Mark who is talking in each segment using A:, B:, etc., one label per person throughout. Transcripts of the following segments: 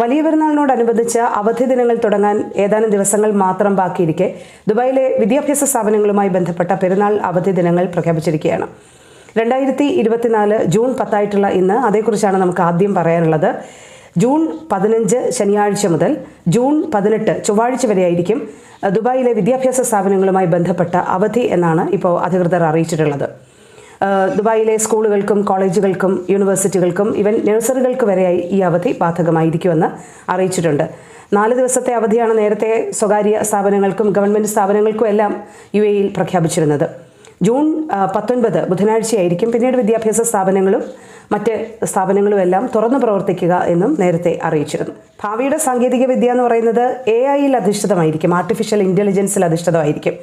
A: വലിയ പെരുന്നാളിനോടനുബന്ധിച്ച് അവധി ദിനങ്ങൾ തുടങ്ങാൻ ഏതാനും ദിവസങ്ങൾ മാത്രം ബാക്കിയിരിക്കെ ദുബായിലെ വിദ്യാഭ്യാസ സ്ഥാപനങ്ങളുമായി ബന്ധപ്പെട്ട പെരുന്നാൾ അവധി ദിനങ്ങൾ പ്രഖ്യാപിച്ചിരിക്കുകയാണ് രണ്ടായിരത്തി ഇരുപത്തിനാല് ജൂൺ പത്തായിട്ടുള്ള ഇന്ന് അതേക്കുറിച്ചാണ് നമുക്ക് ആദ്യം പറയാനുള്ളത്. ജൂൺ പതിനഞ്ച് ശനിയാഴ്ച മുതൽ ജൂൺ പതിനെട്ട് ചൊവ്വാഴ്ച വരെയായിരിക്കും ദുബായിലെ വിദ്യാഭ്യാസ സ്ഥാപനങ്ങളുമായി ബന്ധപ്പെട്ട അവധി എന്നാണ് ഇപ്പോൾ അധികൃതർ അറിയിച്ചിട്ടുള്ളത്. ദുബായിലെ സ്കൂളുകൾക്കും കോളേജുകൾക്കും യൂണിവേഴ്സിറ്റികൾക്കും ഇവൻ നഴ്സറികൾക്ക് വരെയായി ഈ അവധി ബാധകമായിരിക്കുമെന്ന് അറിയിച്ചിട്ടുണ്ട്. നാല് ദിവസത്തെ അവധിയാണ് നേരത്തെ സ്വകാര്യ സ്ഥാപനങ്ങൾക്കും ഗവൺമെന്റ് സ്ഥാപനങ്ങൾക്കും എല്ലാം യു എയിൽ പ്രഖ്യാപിച്ചിരുന്നത്. ജൂൺ പത്തൊൻപത് ബുധനാഴ്ചയായിരിക്കും പിന്നീട് വിദ്യാഭ്യാസ സ്ഥാപനങ്ങളും മറ്റ് സ്ഥാപനങ്ങളും എല്ലാം തുറന്നു പ്രവർത്തിക്കുക എന്നും നേരത്തെ അറിയിച്ചിരുന്നു. ഭാവിയുടെ സാങ്കേതിക വിദ്യ എന്ന് പറയുന്നത് എ ഐയിൽ അധിഷ്ഠിതമായിരിക്കും. ആർട്ടിഫിഷ്യൽ ഇന്റലിജൻസിൽ അധിഷ്ഠിതമായിരിക്കും.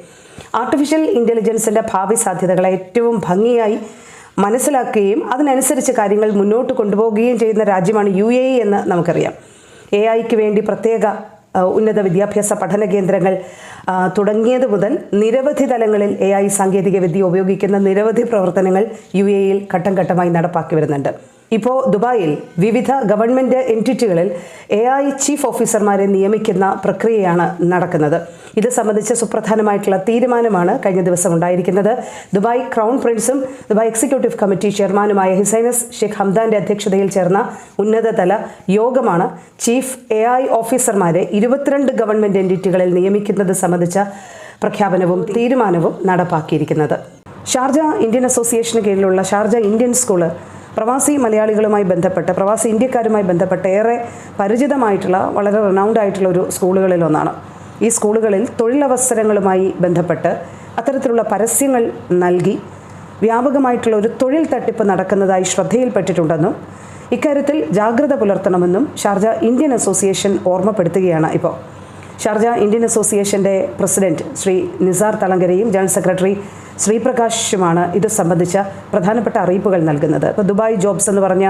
A: ആർട്ടിഫിഷ്യൽ ഇന്റലിജൻസിന്റെ ഭാവി സാധ്യതകളെ ഏറ്റവും ഭംഗിയായി മനസ്സിലാക്കുകയും അതിനനുസരിച്ച് കാര്യങ്ങൾ മുന്നോട്ട് കൊണ്ടുപോവുകയും ചെയ്യുന്ന രാജ്യമാണ് യു എ എന്ന് നമുക്കറിയാം. എ ഐക്ക് വേണ്ടി പ്രത്യേക ഉന്നത വിദ്യാഭ്യാസ പഠന കേന്ദ്രങ്ങൾ തുടങ്ങിയത് മുതൽ നിരവധി തലങ്ങളിൽ എ ഐ സാങ്കേതികവിദ്യ ഉപയോഗിക്കുന്ന നിരവധി പ്രവർത്തനങ്ങൾ യു എയിൽ ഘട്ടം ഘട്ടമായി നടപ്പാക്കി വരുന്നുണ്ട്. ഇപ്പോൾ ദുബായിൽ വിവിധ ഗവൺമെന്റ് എന്റിറ്റികളിൽ എ ഐ ചീഫ് ഓഫീസർമാരെ നിയമിക്കുന്ന പ്രക്രിയയാണ് നടക്കുന്നത്. ഇത് സംബന്ധിച്ച് സുപ്രധാനമായിട്ടുള്ള തീരുമാനമാണ് കഴിഞ്ഞ ദിവസം ഉണ്ടായിരിക്കുന്നത്. ദുബായ് ക്രൗൺ പ്രിൻസും ദുബായ് എക്സിക്യൂട്ടീവ് കമ്മിറ്റി ചെയർമാനുമായ ഹിസൈനസ് ഷെയ്ഖ് ഹംദാന്റെ അധ്യക്ഷതയിൽ ചേർന്ന ഉന്നതതല യോഗമാണ് ചീഫ് എ ഐ ഓഫീസർമാരെ ഇരുപത്തിരണ്ട് ഗവൺമെന്റ് എന്റിറ്റികളിൽ നിയമിക്കുന്നത് സംബന്ധിച്ച പ്രഖ്യാപനവും തീരുമാനവും നടപ്പാക്കിയിരിക്കുന്നത്. ഷാർജ ഇന്ത്യൻ അസോസിയേഷന് കീഴിലുള്ള ഷാർജ ഇന്ത്യൻ സ്കൂൾ പ്രവാസി മലയാളികളുമായി ബന്ധപ്പെട്ട് പ്രവാസി ഇന്ത്യക്കാരുമായി ബന്ധപ്പെട്ട് ഏറെ പരിചിതമായിട്ടുള്ള വളരെ റിനൗണ്ട് ആയിട്ടുള്ള ഒരു സ്കൂളുകളിലൊന്നാണ് ഈ സ്കൂളുകളിൽ തൊഴിലവസരങ്ങളുമായി ബന്ധപ്പെട്ട് അത്തരത്തിലുള്ള പരസ്യങ്ങൾ നൽകി വ്യാപകമായിട്ടുള്ള ഒരു തൊഴിൽ തട്ടിപ്പ് നടക്കുന്നതായി ശ്രദ്ധയിൽപ്പെട്ടിട്ടുണ്ടെന്നും ഇക്കാര്യത്തിൽ ജാഗ്രത പുലർത്തണമെന്നും ഷാർജ ഇന്ത്യൻ അസോസിയേഷൻ ഓർമ്മപ്പെടുത്തുകയാണ് ഇപ്പോൾ. ഷാർജ ഇന്ത്യൻ അസോസിയേഷന്റെ പ്രസിഡന്റ് ശ്രീ നിസാർ തലങ്കരയും ജനറൽ സെക്രട്ടറി ശ്രീപ്രകാശുമാണ് ഇത് സംബന്ധിച്ച പ്രധാനപ്പെട്ട അറിയിപ്പുകൾ നൽകുന്നത്. ഇപ്പോൾ ദുബായ് ജോബ്സ് എന്ന് പറഞ്ഞ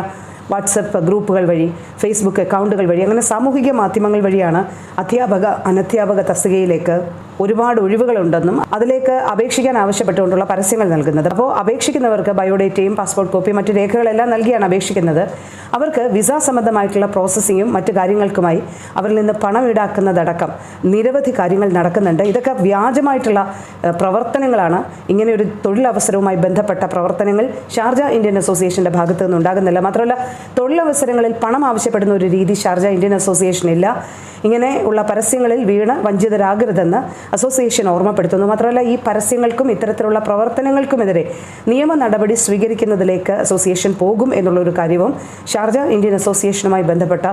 A: വാട്സപ്പ് ഗ്രൂപ്പുകൾ വഴി ഫേസ്ബുക്ക് അക്കൗണ്ടുകൾ വഴി അങ്ങനെ സാമൂഹിക മാധ്യമങ്ങൾ വഴിയാണ് അധ്യാപക അനധ്യാപക തസ്തികയിലേക്ക് ഒരുപാട് ഒഴിവുകളുണ്ടെന്നും അതിലേക്ക് അപേക്ഷിക്കാൻ ആവശ്യപ്പെട്ടുകൊണ്ടുള്ള പരസ്യങ്ങൾ നൽകുന്നത്. അപ്പോൾ അപേക്ഷിക്കുന്നവർക്ക് ബയോഡേറ്റയും പാസ്പോർട്ട് കോപ്പിയും മറ്റു രേഖകളെല്ലാം നൽകിയാണ് അപേക്ഷിക്കുന്നത്. അവർക്ക് വിസ സംബന്ധമായിട്ടുള്ള പ്രോസസ്സിങ്ങും മറ്റു കാര്യങ്ങൾക്കുമായി അവരിൽ നിന്ന് പണം ഈടാക്കുന്നതടക്കം നിരവധി കാര്യങ്ങൾ നടക്കുന്നുണ്ട്. ഇതൊക്കെ വ്യാജമായിട്ടുള്ള പ്രവർത്തനങ്ങളാണ്. ഇങ്ങനെയൊരു തൊഴിലവസരവുമായി ബന്ധപ്പെട്ട പ്രവർത്തനങ്ങൾ ഷാർജ ഇന്ത്യൻ അസോസിയേഷന്റെ ഭാഗത്തു നിന്ന് ഉണ്ടാകുന്നില്ല. മാത്രമല്ല തൊഴിലവസരങ്ങളിൽ പണം ആവശ്യപ്പെടുന്ന ഒരു രീതി ഷാർജ ഇന്ത്യൻ അസോസിയേഷൻ ഇല്ല. ഇങ്ങനെ ഉള്ള പരസ്യങ്ങളിൽ വീണ് വഞ്ചിതരാകരുതെന്ന് അസോസിയേഷൻ ഓർമ്മപ്പെടുത്തുന്നു. മാത്രമല്ല ഈ പരസ്യങ്ങൾക്കും ഇത്തരത്തിലുള്ള പ്രവർത്തനങ്ങൾക്കുമെതിരെ നിയമ നടപടി സ്വീകരിക്കുന്നതിലേക്ക് അസോസിയേഷൻ പോകും എന്നുള്ള ഒരു കാര്യവും ഷാർജ ഇന്ത്യൻ അസോസിയേഷനുമായി ബന്ധപ്പെട്ട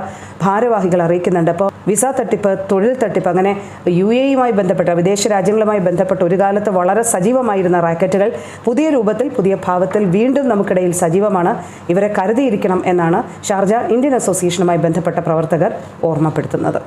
A: ഭാരവാഹികൾ അറിയിക്കുന്നുണ്ട്. അപ്പോൾ വിസ തട്ടിപ്പ് തൊഴിൽ തട്ടിപ്പ് അങ്ങനെ യു എയുമായി ബന്ധപ്പെട്ട വിദേശ രാജ്യങ്ങളുമായി ബന്ധപ്പെട്ട ഒരു കാലത്ത് വളരെ സജീവമായിരുന്ന റാക്കറ്റുകൾ പുതിയ രൂപത്തിൽ പുതിയ ഭാവത്തിൽ വീണ്ടും നമുക്കിടയിൽ സജീവമാണ്. ഇവരെ കരുതിയിരിക്കണം എന്നാണ് ഷാർജ ഇന്ത്യൻ അസോസിയേഷനുമായി ബന്ധപ്പെട്ട പ്രവർത്തകർ ഓർമ്മപ്പെടുത്തുന്നത്.